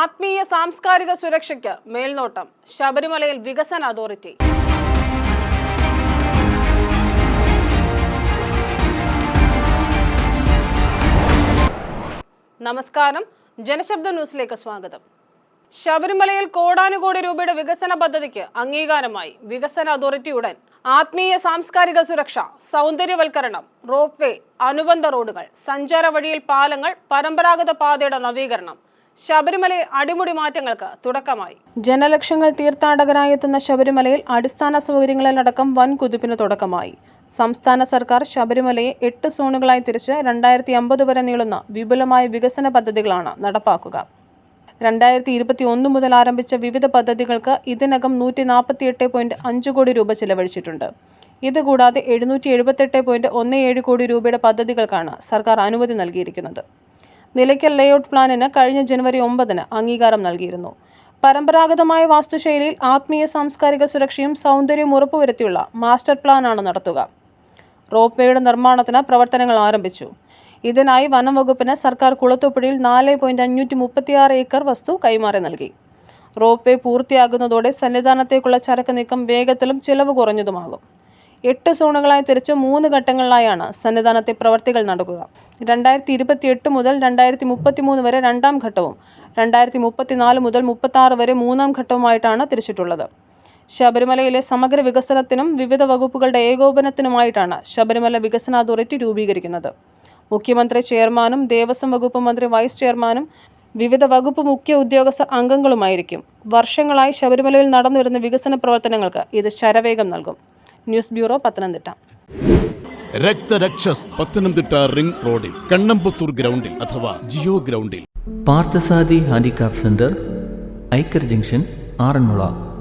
ആത്മീയ സാംസ്കാരിക സുരക്ഷയ്ക്ക് മേൽനോട്ടം. ശബരിമലയിൽ വികസന അതോറിറ്റി. നമസ്കാരം. ജനശബ്ദ ന്യൂസിലേക്ക് സ്വാഗതം. ശബരിമലയിൽ കോടാനുകോടി രൂപയുടെ വികസന പദ്ധതിക്ക് അംഗീകാരമായി വികസന അതോറിറ്റി ഉടൻ ആത്മീയ സാംസ്കാരിക സുരക്ഷ സൗന്ദര്യവൽക്കരണം റോപ്പ് വേ അനുബന്ധ റോഡുകൾ സഞ്ചാര വഴിയിൽ പാലങ്ങൾ പരമ്പരാഗത പാതയുടെ നവീകരണം ശബരിമലയിൽ അടിമുടി മാറ്റങ്ങൾക്ക് തുടക്കമായി. ജനലക്ഷങ്ങൾ തീർത്ഥാടകരായി എത്തുന്ന ശബരിമലയിൽ അടിസ്ഥാന സൗകര്യങ്ങളിലടക്കം വൻ കുതിപ്പിന് തുടക്കമായി. സംസ്ഥാന സർക്കാർ ശബരിമലയെ എട്ട് സോണുകളായി തിരിച്ച് രണ്ടായിരത്തി അമ്പത് വരെ നീളുന്ന വിപുലമായ വികസന പദ്ധതികളാണ് നടപ്പാക്കുക. രണ്ടായിരത്തി ഇരുപത്തി ഒന്ന് മുതൽ ആരംഭിച്ച വിവിധ പദ്ധതികൾക്ക് ഇതിനകം നൂറ്റി നാൽപ്പത്തി എട്ട് പോയിന്റ് അഞ്ച് കോടി രൂപ ചിലവഴിച്ചിട്ടുണ്ട്. ഇതുകൂടാതെ എഴുന്നൂറ്റി എഴുപത്തെട്ട് പോയിന്റ് ഒന്ന് ഏഴ് കോടി രൂപയുടെ പദ്ധതികൾക്കാണ് സർക്കാർ അനുമതി നൽകിയിരിക്കുന്നത്. നിലയ്ക്കൽ ലേഔട്ട് പ്ലാനിന് കഴിഞ്ഞ ജനുവരി ഒമ്പതിന് അംഗീകാരം നൽകിയിരുന്നു. പരമ്പരാഗതമായ വാസ്തുശൈലിയിൽ ആത്മീയ സാംസ്കാരിക സുരക്ഷയും സൗന്ദര്യവും ഉറപ്പുവരുത്തിയുള്ള മാസ്റ്റർ പ്ലാനാണ് നടത്തുക. റോപ്പ് വേയുടെ നിർമ്മാണത്തിന് പ്രവർത്തനങ്ങൾ ആരംഭിച്ചു. ഇതിനായി വനം വകുപ്പിന് സർക്കാർ കുളത്തൂപ്പുഴയിൽ നാല് പോയിന്റ് അഞ്ഞൂറ്റി മുപ്പത്തിയാറ് ഏക്കർ വസ്തു കൈമാറി നൽകി. റോപ്പ് വേ പൂർത്തിയാകുന്നതോടെ സന്നിധാനത്തേക്കുള്ള ചരക്ക് നീക്കം വേഗത്തിലും ചിലവ് കുറഞ്ഞതുമാകും. എട്ട് സോണുകളായി തിരിച്ച് മൂന്ന് ഘട്ടങ്ങളിലായാണ് സന്നിധാനത്തെ പ്രവർത്തികൾ നടക്കുക. രണ്ടായിരത്തി ഇരുപത്തി എട്ട് മുതൽ രണ്ടായിരത്തി മുപ്പത്തി മൂന്ന് വരെ രണ്ടാം ഘട്ടവും രണ്ടായിരത്തി മുപ്പത്തി നാല് മുതൽ മുപ്പത്തി വരെ മൂന്നാം ഘട്ടവുമായിട്ടാണ് തിരിച്ചിട്ടുള്ളത്. ശബരിമലയിലെ സമഗ്ര വികസനത്തിനും വിവിധ വകുപ്പുകളുടെ ഏകോപനത്തിനുമായിട്ടാണ് ശബരിമല വികസന അതോറിറ്റി രൂപീകരിക്കുന്നത്. മുഖ്യമന്ത്രി ചെയർമാനും ദേവസ്വം വകുപ്പ് മന്ത്രി വൈസ് ചെയർമാനും വിവിധ വകുപ്പ് മുഖ്യ ഉദ്യോഗസ്ഥ അംഗങ്ങളുമായിരിക്കും. വർഷങ്ങളായി ശബരിമലയിൽ നടന്നുവരുന്ന വികസന പ്രവർത്തനങ്ങൾക്ക് ഇത് ശരവേഗം നൽകും. News bureau Pathanamthitta. രക്തരക്ഷസ് Pathanamthitta ring റോഡിൽ കണ്ണമ്പത്തൂർ ഗ്രൗണ്ടിൽ അഥവാ ജിയോ ഗ്രൗണ്ടിൽ. Parthasarathi handicraft centre Aikkara junction Aranmula.